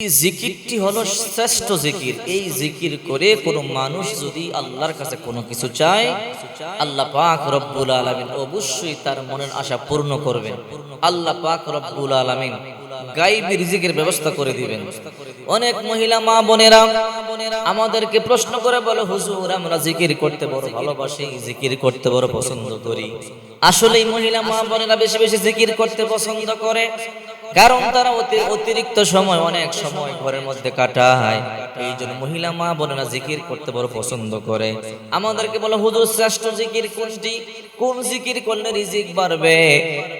জিকিরটি হলো শ্রেষ্ঠ জিকির। এই জিকির করে কোনো মানুষ যদি আল্লাহর কাছে কোনো কিছু চায়, আল্লাহ পাক রব্বুল আলামিন অবশ্যই তার মনের আশা পূর্ণ করবেন। আল্লাহ পাক রব্বুল আলামিন গাইবি রিজিকের ব্যবস্থা করে দিবেন। অনেক মহিলা মা বোনেরা আমাদেরকে প্রশ্ন করে বলে, হুজুর, আমরা জিকির করতে বড় ভালোবাসি, জিকির করতে বড় পছন্দ করি। আসলে মহিলা মা বোনেরা বেশি বেশি জিকির করতে পছন্দ করে। কারণ তারা অতিরিক্ত সময়, অনেক সময় ঘরের মধ্যে কাটায়। এই জন্য মহিলা মা বোনেরা জিকির করতে বড় পছন্দ করে। আমাদেরকে বলে, হুজুর, শ্রেষ্ঠ জিকির কোনটি? কোন জিকির করলে রিজিক বাড়বে?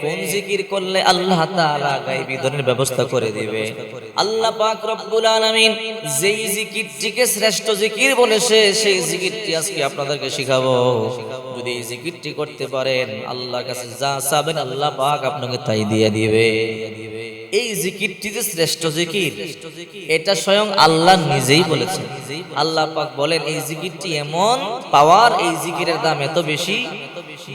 কোন জিকির করলে আল্লাহ তাআলা গায়বী ধনের ব্যবস্থা করে দিবে? আল্লাহ পাক রব্বুল আলামিন যেই জিকিরটিকে শ্রেষ্ঠ জিকির বলেছে সেই জিকিরটি আজকে আপনাদেরকে শিখাবো। যদি এই জিকিরটি করতে পারেন, আল্লাহর কাছে যা চাবেন আল্লাহ পাক আপনাকে তাই দিয়ে দিবে। এই জিকিরটি যে শ্রেষ্ঠ জিকির, এটা স্বয়ং আল্লাহ নিজেই বলেছেন। আল্লাহ পাক বলেন, এই জিকিরটি এমন পাওয়ার, এই জিকিরের দাম এত বেশি,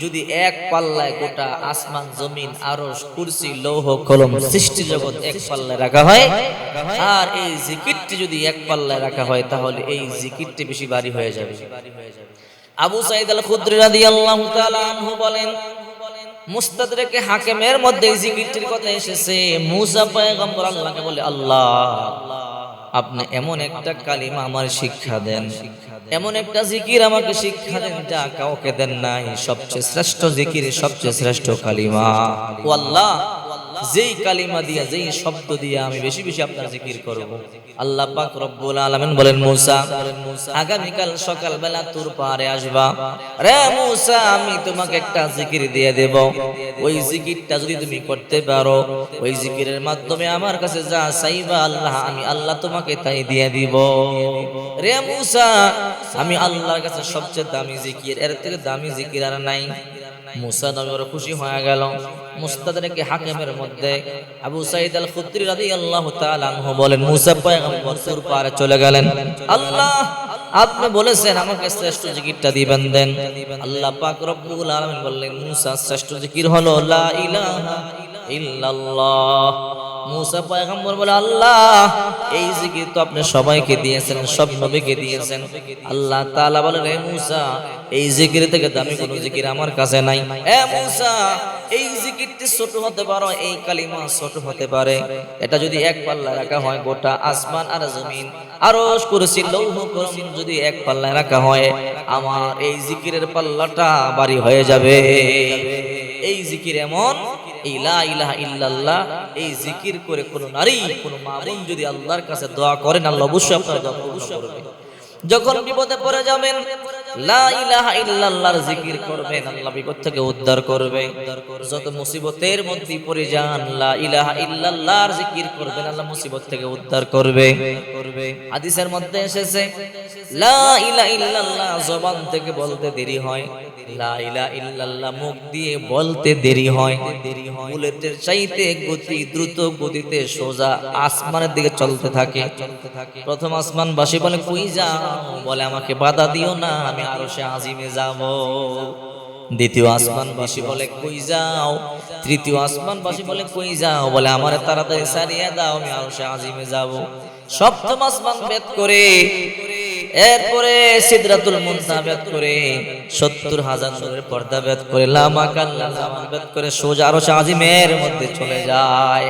যদি এক পাল্লায় গোটা আসমান, জমিন, আরশ, কুরসি, লৌহ, কলম, সৃষ্টি জগৎ এক পাল্লায় রাখা হয়, আর এই জিকিরটি যদি এক পাল্লায় রাখা হয়, তাহলে এই জিকিরটি বেশি ভারী হয়ে যাবে। আবু সাইদ আল খুদ্রি রাদিয়াল্লাহু তাআলা আনহু বলেন মুস্তাদরেকে হাকিমের মধ্যে এই জিকিরটির কথা এসেছে। মুসা পয়গম্বর আল্লাহকে বলে, আল্লাহ, আপনি এমন একটা কালিমা আমার শিক্ষা দেন। এমন একটা জিকির আমাকে শিক্ষা দেন যা কাউকে দেন নাই। সবচেয়ে শ্রেষ্ঠ জিকির, সবচেয়ে শ্রেষ্ঠ কালিমা। ও আল্লাহ যেই কালিমা দিয়া, যেই শব্দ দিয়া আমি বেশি বেশি আপনার জিকির করব। আল্লাহ পাক রব্বুল আলামিন বলেন, মূসা, আগামীকাল সকালবেলা তোর পাহাড়ে আসবা। রে মূসা, আমি তোমাকে একটা জিকির দিয়ে দেব। ওই জিকিরটা যদি তুমি করতে পারো, ওই জিকিরের মাধ্যমে আমার কাছে যা চাইবা আল্লাহ, আমি আল্লাহ তোমাকে তাই দিয়ে দিব। রে মূসা, আমি আল্লাহর কাছে সবচেয়ে দামি জিকির, এর থেকে দামি জিকির আর নাই। মুসা নবীর খুশি হয়ে গেল। মুস্তাদকে হাকিমের মধ্যে আবু সাইদ আল খুদ্রি রাদিয়াল্লাহু তাআলা আনহু বলেন, মুসা পয়গম্বর সুর পারে চলে গেলেন। আল্লাহ, আপনি বলেছেন আমাকে শ্রেষ্ঠ জিকিরটা দিবেন, দেন। আল্লাহ পাক রব্বুল আলামিন বললেন, মুসা, শ্রেষ্ঠ জিকির হলো লা ইলাহা ইল্লাল্লাহ। মুসা পয়গম্বর বলে, আল্লাহ, এই জিকির তো আপনি সবাইকে দিয়েছেন, সব নবীকে দিয়েছেন। আল্লাহ তাআলা বলেন হে মুসা, এই জিকির থেকে দামি কোনো জিকির আমার কাছে নাই। এ মুসা, এই জিকিরটি ছোট হতে পারো, এই কালিমা ছোট হতে পারে। এটা যদি এক পাল্লা রাখা হয়, গোটা আসমান আর জমিন আরও কুরসি লৌহ কলম যদি এক পাল্লায় রাখা হয়, আমার এই জিকিরের পাল্লাটা বাড়ি হয়ে যাবে। এই জিকির এমন এই লা ইলাহা ইল্লাল্লাহ, এই জিকির করে কোন নারী, কোন মা বোন যদি আল্লাহর কাছে দোয়া করেন আল্লাহ অবশ্যই আপনার দোয়া করবে যখন বিপদে পড়ে যাবেন, লা ইলাহা জিকির উদ্ধার করবে। মুসিবতের মধ্যে উদ্ধার করবে। জবান থেকে বলতে দেরি হয়। লা ইল্লাল্লাহ মুখ দিয়ে বলতে দেরি হয়। দেরি হয় চাইতে গতি দ্রুত গতিতে সোজা আসমানের দিকে চলতে থাকে। চলতে থাকে প্রথম আসমানবাসী বলে, কই যাও? বলে আমাকে বাধা দিও না, আমি আরও সে আজিমে যাব। দ্বিতীয় আসমানবাসী বলে, কই যাও? তৃতীয় আসমানবাসী বলে, কই যাও? বলে, আমার তাড়াতাড়ি সারিয়ে দাও, আমি আরও সে আজিমে যাব। সপ্তম আসমান ভেদ করে, এরপরে সিদরাতুল মুনতাহা ভেদ করে, সত্তর হাজার নূরের পর্দা ভেদ করে, লামা কাল্লা ভেদ করে সোজা আরও সে আজিমের মধ্যে চলে যায়।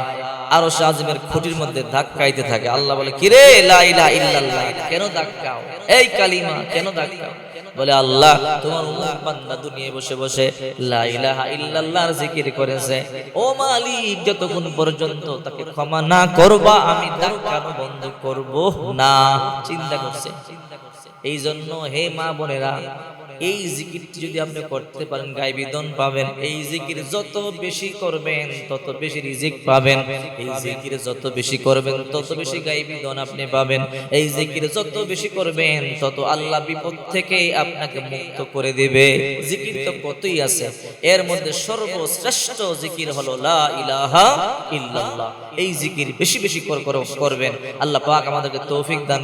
আরও আজিমের খুঁটির মধ্যে ধাক্কাইতে থাকে। আল্লাহ বলে, কিরে, লা ইলাহা ইল্লাল্লাহ, কেন ধাক্কাও? এই কালিমা, কেন ধাক্কাও? বলে, আল্লাহ তোমার উম্মত বান্দা দুনিয়ায় বসে বসে লা ইলাহা ইল্লাল্লাহর জিকির করেছে। ও মালিক, যতক্ষণ পর্যন্ত তাকে ক্ষমা না করবা, আমি ধাক্কানো বন্ধ করব না। চিন্তা করছে। এই জন্য হে মা বোনেরা এই জিকিরটি যদি আপনি করতে পারেন গায়বী ধন পাবেন। এই জিকির যত বেশি করবেন, তত বেশি রিজিক পাবেন। এই জিকির যত বেশি করবেন, তত বেশি গায়বী ধন আপনি পাবেন। এই জিকির যত বেশি করবেন, তত আল্লাহ বিপদ থেকে আপনাকে মুক্ত করে দেবে। জিকির তো কতই আছে। এর মধ্যে সর্বশ্রেষ্ঠ জিকির হলো, লা ইলাহা ইল্লাল্লাহ। এই জিকির বেশি বেশি কর- কর- করবেন। আল্লাহ পাক আমাদেরকে তৌফিক দান